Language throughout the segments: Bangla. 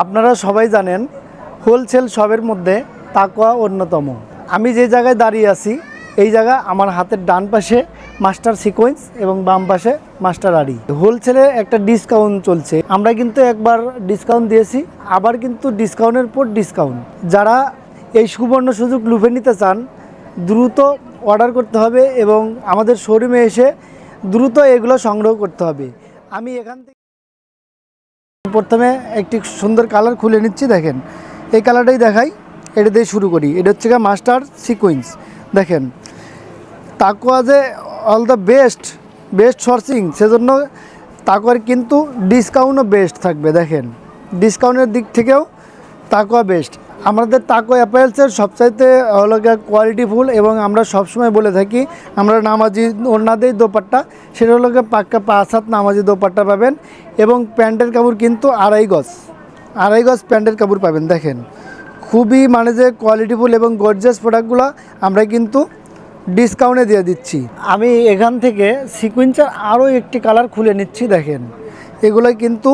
আপনারা সবাই জানেন, হোলসেল শপের মধ্যে তাকোয়া অন্যতম। আমি যে জায়গায় দাঁড়িয়ে আছি, এই জায়গা আমার হাতের ডান পাশে মাস্টার সিকোয়েন্স এবং বাম পাশে মাস্টার আড়ি। হোলসেলে একটা ডিসকাউন্ট চলছে। আমরা কিন্তু একবার ডিসকাউন্ট দিয়েছি, আবার কিন্তু ডিসকাউন্টের পর ডিসকাউন্ট। যারা এই সুবর্ণ সুযোগ লুফে নিতে চান, দ্রুত অর্ডার করতে হবে এবং আমাদের শোরুমে এসে দ্রুত এগুলো সংগ্রহ করতে হবে। আমি এখান থেকে প্রথমে একটি সুন্দর কালার খুলে নিচ্ছি, দেখেন। এই কালারটাই দেখাই, এটা দিয়ে শুরু করি। এটা হচ্ছে মাস্টার সিকোয়েন্স দেখেন। তাকুয়া যে all the best best sourcing সেজন্য তাকুয়ার কিন্তু ডিসকাউন্টও বেস্ট থাকবে, দেখেন। ডিসকাউন্টের দিক থেকেও তাকুয়া বেস্ট আমাদের তাকুয়া অ্যাপারেলসের সবচাইতে হলো কোয়ালিটিফুল এবং আমরা সবসময় বলে থাকি, আমরা নামাজি ওনাদের দোপাট্টা, সেটা হলো পাক্কা পাঁচ হাত নামাজি দোপাট্টা পাবেন এবং প্যান্টের কাপড় কিন্তু আড়াই গজ আড়াই গজ প্যান্টের কাপড় পাবেন, দেখেন। খুবই মানে যে কোয়ালিটিফুল এবং গর্জিয়াস প্রোডাক্টগুলো আমরা কিন্তু ডিসকাউন্টে দিয়ে দিচ্ছি। আমি এখান থেকে সিকুয়েন্সের আরও একটি কালার খুলে নিচ্ছি, দেখেন। এগুলো কিন্তু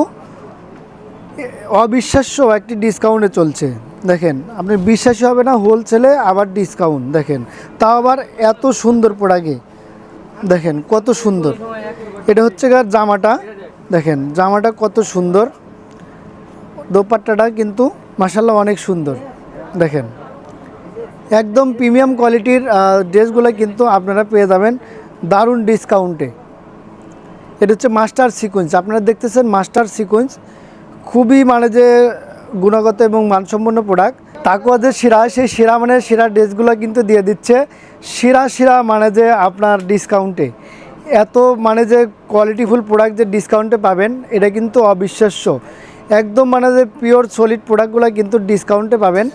অবিশ্বাস্য একটি ডিসকাউন্টে চলছে। দেখেন, আপনি বিশ্বাসই হবে না হোলসেলে আবার ডিসকাউন্ট দেখেন। তাও আবার এত সুন্দর প্রোডাক্টে দেখেন, কত সুন্দর। এটা হচ্ছে গার জামাটা। দেখেন, জামাটা কত সুন্দর। দোপাট্টাটা কিন্তু মাসাল্লাহ অনেক সুন্দর। দেখেন, একদম প্রিমিয়াম কোয়ালিটির ড্রেসগুলো কিন্তু আপনারা পেয়ে যাবেন দারুণ ডিসকাউন্টে এটা হচ্ছে মাস্টার সিকোয়েন্স আপনারা দেখতেছেন মাস্টার সিকোয়েন্স খুবই মানে যে গুণগত এবং মানসম্পন্ন প্রোডাক্ট তাকুয়া যে শিরা, সেই শিরা মানে শিরা ড্রেসগুলো কিন্তু দিয়ে দিচ্ছে। শিরা শিরা মানে যে আপনার ডিসকাউন্টে এত মানে যে কোয়ালিটিফুল প্রোডাক্ট যে ডিসকাউন্টে পাবেন, এটা কিন্তু অবিশ্বাস্য। একদম মানে যে পিওর সলিড প্রোডাক্টগুলো কিন্তু ডিসকাউন্টে পাবেন।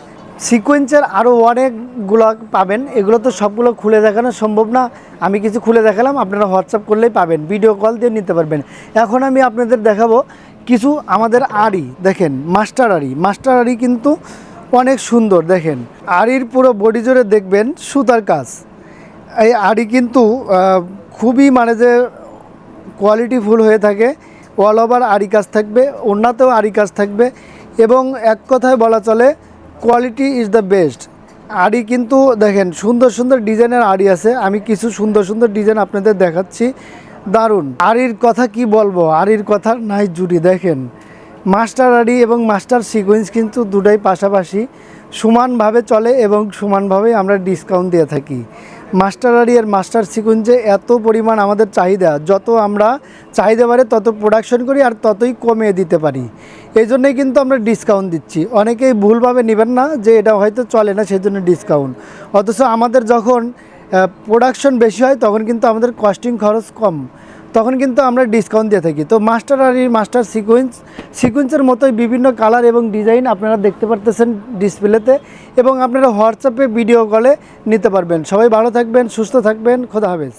সিকোয়েন্সের আরও অনেকগুলো পাবেন। এগুলো তো সবগুলো খুলে দেখানো সম্ভব না। আমি কিছু খুলে দেখালাম, আপনারা হোয়াটসঅ্যাপ করলেই পাবেন। ভিডিও কল দিয়ে নিতে পারবেন। এখন আমি আপনাদের দেখাবো কিছু আমাদের আড়ি, দেখেন, মাস্টার আড়ি। মাস্টার আড়ি কিন্তু অনেক সুন্দর, দেখেন। আড়ির পুরো বডি জুড়ে দেখবেন সুতার কাজ। এই আড়ি কিন্তু খুবই মানে যে কোয়ালিটিফুল হয়ে থাকে অল ওভার আড়ি কাজ থাকবে, অন্যতেও আড়ি কাজ থাকবে এবং এক কথায় বলা চলে কোয়ালিটি ইজ দ্য বেস্ট আড়ি কিন্তু, দেখেন, সুন্দর সুন্দর ডিজাইনের আড়ি আছে। আমি কিছু সুন্দর সুন্দর ডিজাইন আপনাদের দেখাচ্ছি। দারুণ। আরির কথা কি বলব? আরির কথা নাই জুড়ি, দেখেন। মাস্টার আরি এবং মাস্টার সিকোয়েন্স কিন্তু দুটাই পাশাপাশি সমানভাবে চলে এবং সমানভাবেই আমরা ডিসকাউন্ট দিয়ে থাকি। মাস্টার আড়ি আর মাস্টার সিকোয়েন্সে এত পরিমাণ আমাদের চাহিদা, যত আমরা চাহিদা বাড়ে তত প্রোডাকশন করি আর ততই কমিয়ে দিতে পারি। এই জন্যই কিন্তু আমরা ডিসকাউন্ট দিচ্ছি। অনেকেই ভুলভাবে নেবেন না যে এটা হয়তো চলে না সেই জন্য ডিসকাউন্ট অথচ আমাদের যখন প্রোডাকশন বেশি হয়, তখন কিন্তু আমাদের কস্টিং খরচ কম। তখন কিন্তু আমরা ডিসকাউন্ট দিয়ে থাকি। তো মাস্টার আর এই মাস্টার সিকোয়েন্স সিকোয়েন্সের মতোই বিভিন্ন কালার এবং ডিজাইন আপনারা দেখতে পারতেছেন ডিসপ্লেতে এবং আপনারা হোয়াটসঅ্যাপে ভিডিও কলে নিতে পারবেন। সবাই ভালো থাকবেন, সুস্থ থাকবেন, খোদা হাফেজ।